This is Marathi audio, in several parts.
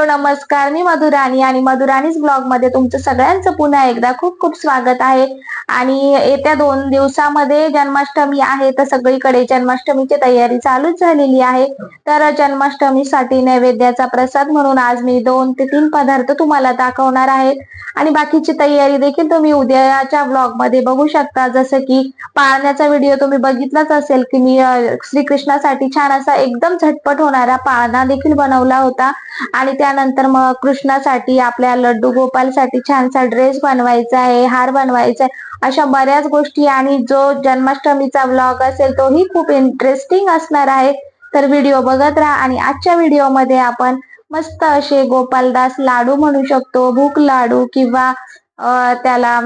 हॅलो नमस्कार. मी मधुराणी आणि मधुराणीच ब्लॉगमध्ये तुमचं सगळ्यांचं पुन्हा एकदा खूप खूप स्वागत आहे. आणि येत्या दोन दिवसामध्ये जन्माष्टमी आहे तर सगळीकडे जन्माष्टमीची तयारी चालूच झालेली आहे. तर जन्माष्टमीसाठी नैवेद्याचा प्रसाद म्हणून आज मी दोन ते तीन पदार्थ तुम्हाला दाखवणार आहे. आणि बाकीची तयारी देखील तुम्ही उद्याच्या ब्लॉगमध्ये बघू शकता. जसं की पाळण्याचा व्हिडिओ तुम्ही बघितलाच असेल की मी श्रीकृष्णासाठी छान असा एकदम झटपट होणारा पाळणा देखील बनवला होता. आणि त्यानंतर मग कृष्णासाठी आपल्या लड्डू गोपालसाठी छानसा ड्रेस बनवायचा आहे हार बनवायचा आहे अशा बऱ्याच गोष्टी. आणि जो जन्माष्टमीचा व्लॉग असेल तोही खूप इंटरेस्टिंग असणार आहे. तर व्हिडिओ बघत राहा आणि आजच्या व्हिडिओमध्ये आपण मस्त असे गोपालदास लाडू म्हणू शकतो भूक लाडू किंवा त्याला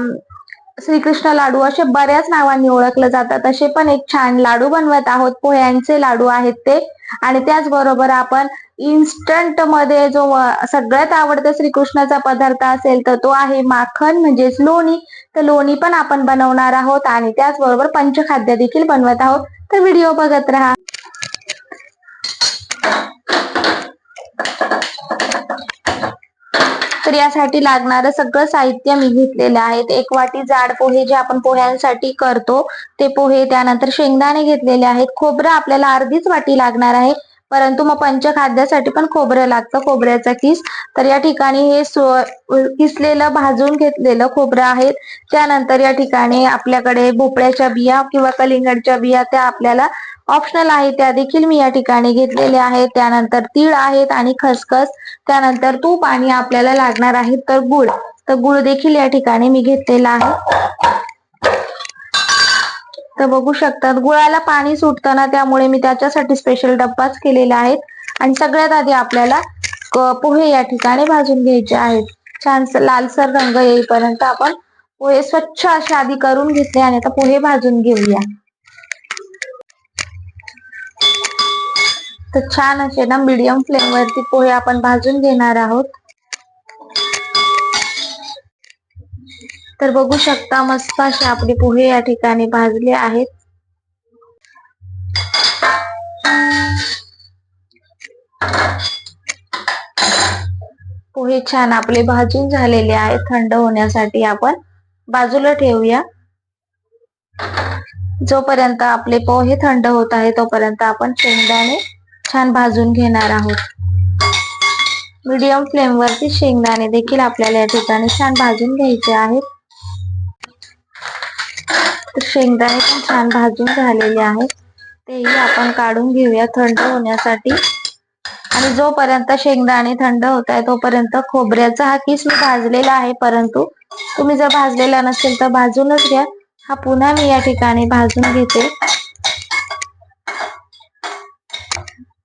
श्रीकृष्ण लाडू असे बऱ्याच नावांनी ओळखले जातात. असे पण एक छान लाडू बनवत आहोत. पोह्यांचे लाडू आहेत ते. आणि त्याचबरोबर आपण इन्स्टंटमध्ये जो सगळ्यात आवडता श्रीकृष्णाचा पदार्थ असेल तर तो आहे माखन म्हणजेच लोणी. तर लोणी पण आपण बनवणार आहोत. आणि त्याचबरोबर पंचखाद्य देखील बनवत आहोत. तर व्हिडिओ बघत राहा. तर यासाठी लागणारं सगळं साहित्य मी घेतलेलं आहे. एक वाटी जाड पोहे जे आपण पोह्यांसाठी करतो ते पोहे त्यानंतर शेंगदाणे घेतलेले आहेत. खोबरं आपल्याला अर्धीच वाटी लागणार आहे. परंतु मग पंचखाद्यासाठी पण खोबरं लागतं. खोबऱ्याचा किस. तर या ठिकाणी हे सो- किसलेलं भाजून घेतलेलं खोबरं आहे त्यानंतर या ठिकाणी आपल्याकडे भोपळ्याच्या बिया किंवा कलिंगडच्या बिया त्या आपल्याला ऑप्शनल आहे त्या देखील मी या ठिकाणी घेतलेल्या आहेत. त्यानंतर तीळ आहेत आणि खसखस. त्यानंतर तूप आणि आपल्याला लागणार आहे तर गुळ. तर गुळ देखील या ठिकाणी मी घेतलेला आहे. तर बघू शकतात. गुळाला पाणी सुटतं ना त्यामुळे मी त्याच्यासाठी स्पेशल डब्बाच केलेला आहे आणि सगळ्यात आधी आपल्याला पोहे या ठिकाणी भाजून घ्यायचे आहेत. छान लालसर रंग येईपर्यंत आपण पोहे स्वच्छ असे आधी करून घेतले आणि आता पोहे भाजून घेऊया. तर छान असे ना मीडियम फ्लेम वरती पोहे आपण भाजून घेणार आहोत. तर बघू शकता मस्त असे आपले पोहे या ठिकाणी भाजले आहेत. पोहे छान आपले भाजून झालेले आहेत. थंड होण्यासाठी आपण बाजूला ठेवूया. जोपर्यंत आपले पोहे थंड होत आहे तोपर्यंत आपण शेंगदाणे छान भाजून घेणार आहोत. मीडियम फ्लेम वरती शेंगदाणे देखील आपल्याला या ठिकाणी छान भाजून घ्यायचे आहेत. तर शेंगदाणे पण छान भाजून झालेले आहेत. तेही आपण काढून घेऊया थंड होण्यासाठी. आणि जोपर्यंत शेंगदाणे थंड होत आहे तोपर्यंत खोबऱ्याचा हा किस मी भाजलेला आहे. परंतु तुम्ही जर भाजलेला नसेल तर भाजूनच घ्या. हा पुन्हा मी या ठिकाणी भाजून घेते.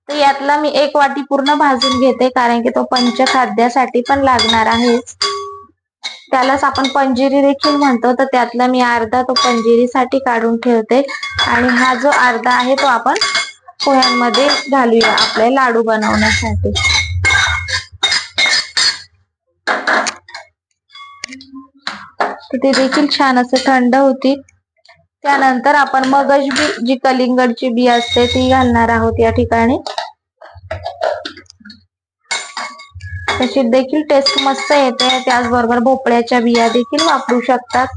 तर यातला मी एक वाटी पूर्ण भाजून घेते कारण की तो पंचखाद्यासाठी पण लागणार आहे. त्यालाच आपण पंजिरी देखील म्हणतो. तर त्यातला मी अर्धा तो पंजिरीसाठी काढून ठेवते. आणि हा जो अर्धा आहे तो आपण पोह्यांमध्ये घालूया आपले लाडू बनवण्यासाठी. ते देखील छान असं थंड होतील. त्यानंतर आपण मगज बी जी कलिंगडची बी असते ती घालणार आहोत या ठिकाणी. तशी देखील टेस्ट मस्त येते. त्याचबरोबर भोपळ्याच्या बिया देखील वापरू शकतात.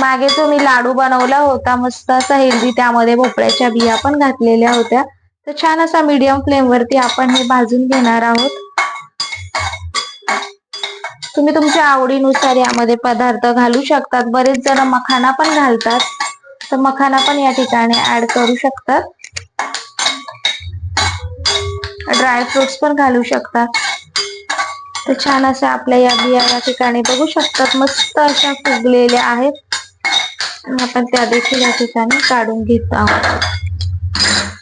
मागे जो मी लाडू बनवला होता मस्त असा हेल्दी त्यामध्ये भोपळ्याच्या बिया पण घातलेल्या होत्या. तर छान असा मीडियम फ्लेम वरती आपण हे भाजून घेणार आहोत. तुम्ही तुमच्या आवडीनुसार यामध्ये पदार्थ घालू शकतात. बरेच जण मखाना पण घालतात. तर मखाना पण या ठिकाणी ऍड करू शकतात. ड्राय फ्रुट्स पण घालू शकतात. छान अशा आपल्या या बिया या ठिकाणी बघू शकतात. मस्त अशा फुगलेल्या आहेत. आपण त्या देखील या ठिकाणी काढून घेत आहोत.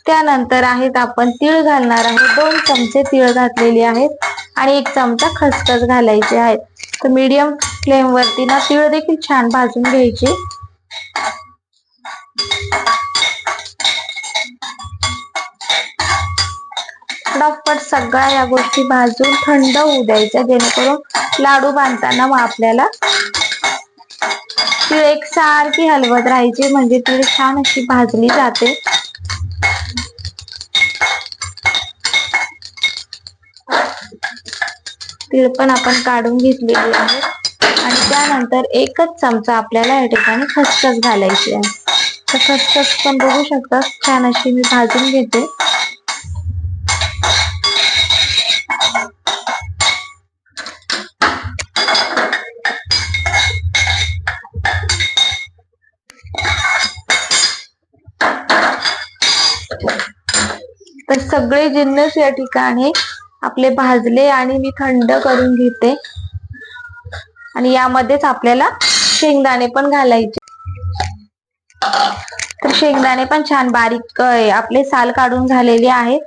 त्यानंतर आहेत आपण तीळ घालणार आहोत दोन चमचे तीळ घातलेले आहेत आणि एक चमचा खसखस घालायचे आहेत तर मीडियम फ्लेम वरती ना तीळ देखील छान भाजून घ्यायचे. फटाफट सगळ्या या गोष्टी भाजून थंड होऊ द्यायच्या जेणेकरून लाडू बांधताना मग आपल्याला तीळ एकसारखी हलवत राहायची म्हणजे तीळ छान अशी भाजली जाते. तीळ पण आपण काढून घेतलेली आहे. आणि त्यानंतर एकच चमचा आपल्याला या ठिकाणी खसखस घालायची आहे. तर खसखस पण बघू शकता छान अशी मी भाजून घेते. सगळे जिन्नस या ठिकाणी आपले भाजले आणि मी थंड करून घेते. आणि यामध्येच आपल्याला शेंगदाणे पण घालायचे. तर शेंगदाणे पण छान बारीक आपले साल काढून झालेले आहेत.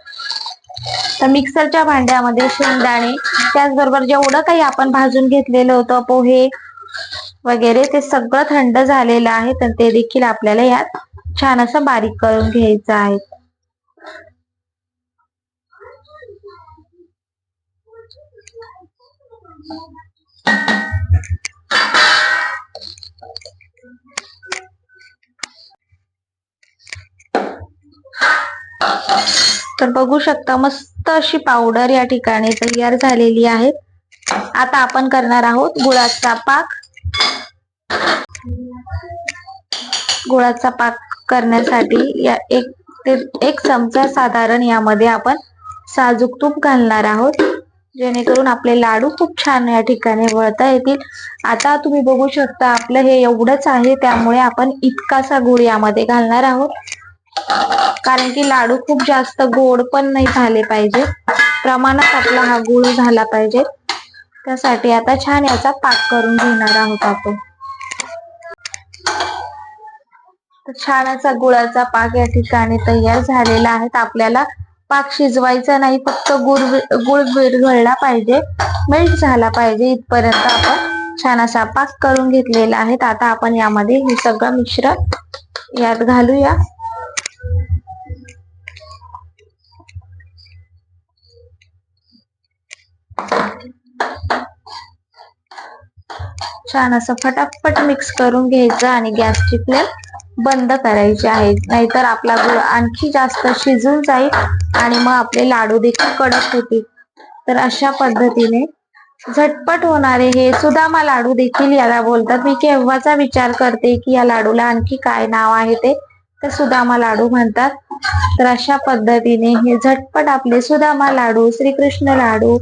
तर मिक्सरच्या भांड्यामध्ये शेंगदाणे त्याचबरोबर जेवढं काही आपण भाजून घेतलेलं होतं पोहे वगैरे ते सगळं थंड झालेलं आहे. तर ते देखील आपल्याला यात छान असं बारीक करून घ्यायचं आहे. तर बघू शकता मस्त अशी पावडर या ठिकाणी तयार झालेली आहे. आता आपण करणार आहोत गुळाचा पाक. गुळाचा पाक करण्यासाठी या एक ते एक चमचा साधारण यामध्ये आपण साजूक तूप घालणार आहोत. जेणेकरून आपले लाडू खूप छान या ठिकाणी वळता येतील. आता तुम्ही बघू शकता आपलं हे एवढंच आहे त्यामुळे आपण इतकासा गुळ यामध्ये घालणार आहोत. कारण की लाडू खूप जास्त गोड पण नाही झाले पाहिजे. प्रमाणात आपला हा गुळ झाला पाहिजे. त्यासाठी आता छान याचा पाक करून घेणार आहोत आपण. तर छान असा गुळाचा पाक या ठिकाणी तयार झालेला आहे. आपल्याला पाक शिजवायचा नाही फक्त गुळ गुळ विरघळला पाहिजे. मेल्ट झाला पाहिजे इथपर्यंत आपण. छान असा पाक करून घेतलेला आहे. आता आपण यामध्ये हे सगळं मिश्रण यात घालूया. छान असं फटाफट मिक्स करून घ्यायचं आणि गॅसची फ्लेम बंद करायचे आहेत. नाहीतर आपला गुळ आणखी जास्त शिजून जाईल आणि मग आपले लाडू देखील कडक होतील. तर अशा पद्धतीने झटपट होणारे हे सुदामा लाडू देखील याला बोलतात. मी केव्हाचा विचार करते की या लाडूला आणखी काय नाव आहे ते? तर सुदामा लाडू म्हणतात. तर अशा पद्धतीने हे झटपट आपले सुदामा लाडू श्रीकृष्ण लाडू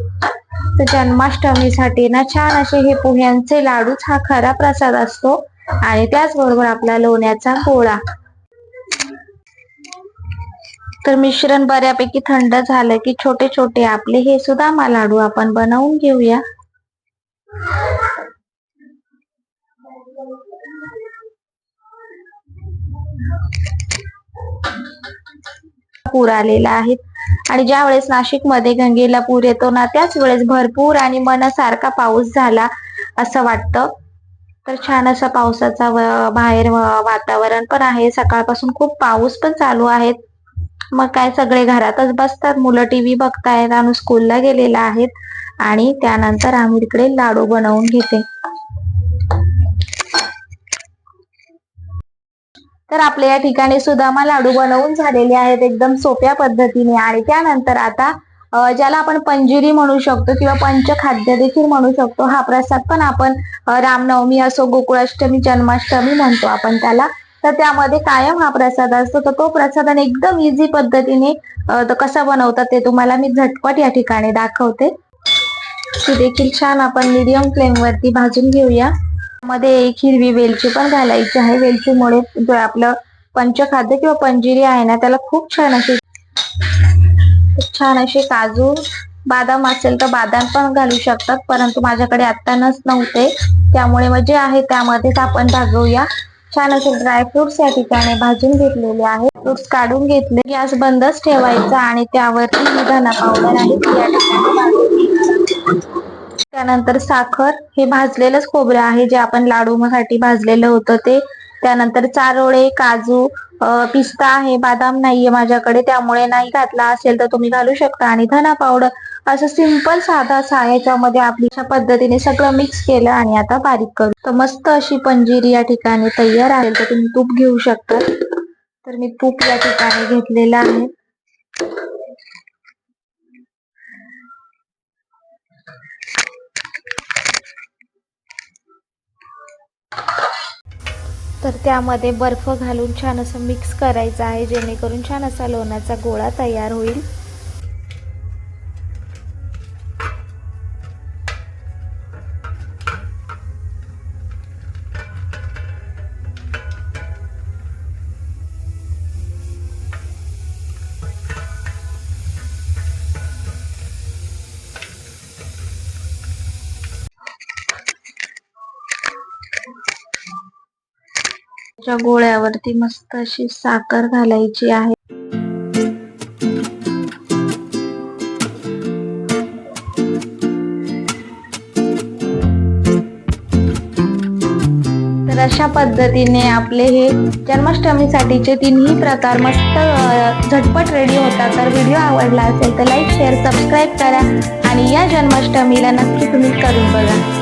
तर जन्माष्टमीसाठी ना छान असे हे पोह्यांचे लाडूच हा खरा प्रसाद असतो. आणि त्याचबरोबर आपला लोण्याचा पोळा. तर मिश्रण बऱ्यापैकी थंड झालं की छोटे छोटे आपले हे सुद्धा लाडू आपण बनवून घेऊया. पूर आलेला आहे. आणि ज्या वेळेस नाशिकमध्ये गंगेला पूर येतो ना त्याच वेळेस भरपूर आणि मनासारखा पाऊस झाला असं वाटतं. तर छान असा पावसाचा बाहेर वातावरण पण आहे. सकाळपासून खूप पाऊस पण चालू आहे मग काय सगळे घरातच बसतात. मुलं टीव्ही बघतायत आणि स्कूलला गेलेला आहेत. आणि त्यानंतर आम्ही तिकडे लाडू बनवून घेते. तर आपल्या या ठिकाणी सुदामा लाडू बनवून झालेले आहेत. एकदम सोप्या पद्धतीने. आणि त्यानंतर आता ज्याला आपण पंजिरी म्हणू शकतो किंवा पंचखाद्य देखील म्हणू शकतो. हा प्रसाद पण आपण रामनवमी असो गोकुळाष्टमी जन्माष्टमी म्हणतो आपण त्याला. तर त्यामध्ये कायम हा प्रसाद असतो. तर तो प्रसाद एकदम इझी पद्धतीने कसा बनवतात ते तुम्हाला मी झटपट या ठिकाणी दाखवते. ती देखील छान आपण मिडियम फ्लेम वरती भाजून घेऊया. मध्ये एक हिरवी वेलची पण घालायची आहे. वेलचीमुळे जो आपलं पंचखाद्य किंवा पंजिरी आहे ना त्याला खूप छान अशी छान असे काजू बादाम असेल तर बादाम पण घालू शकतात. परंतु माझ्याकडे आत्ता नस नव्हते. त्यामुळे मग जे आहे त्यामध्येच आपण भागवूया छान असे ड्रायफ्रुट्स या ठिकाणी भाजून घेतलेले आहेत. फ्रुट्स काढून घेतले. गॅस बंदच ठेवायचा आणि त्यावरती धना पावडर आहे या ठिकाणी त्यानंतर साखर. हे भाजलेलंच खोबरं आहे. जे आपण लाडूसाठी भाजलेलं होतं ते. त्यानंतर चारोळे काजू पिस्ता आहे बादाम नाहीये माझ्याकडे त्यामुळे नाही घातला असेल तर तुम्ही घालू शकता. आणि धना पावडर असं सिंपल साधा असा याच्यामध्ये आपलीच्या पद्धतीने सगळं मिक्स केलं आणि आता बारीक करू. तर मस्त अशी पंजिरी या ठिकाणी तयार आहे. तर तुम्ही तूप घेऊ शकता. तर मी तूप या ठिकाणी घेतलेलं आहे. तर त्यामध्ये बर्फ घालून छान असं मिक्स करायचं आहे जेणेकरून छान असा लोण्याचा गोळा तयार होईल. च्या गोळ्यावरती मस्त अशी साखर घालायची आहे. तर अशा पद्धतीने आपले हे जन्माष्टमीसाठीचे तिन्ही प्रकार मस्त झटपट रेडी होतात. तर व्हिडिओ आवडला असेल तर लाईक शेअर सबस्क्राईब करा आणि या जन्माष्टमीला नक्की तुम्ही करून बघा.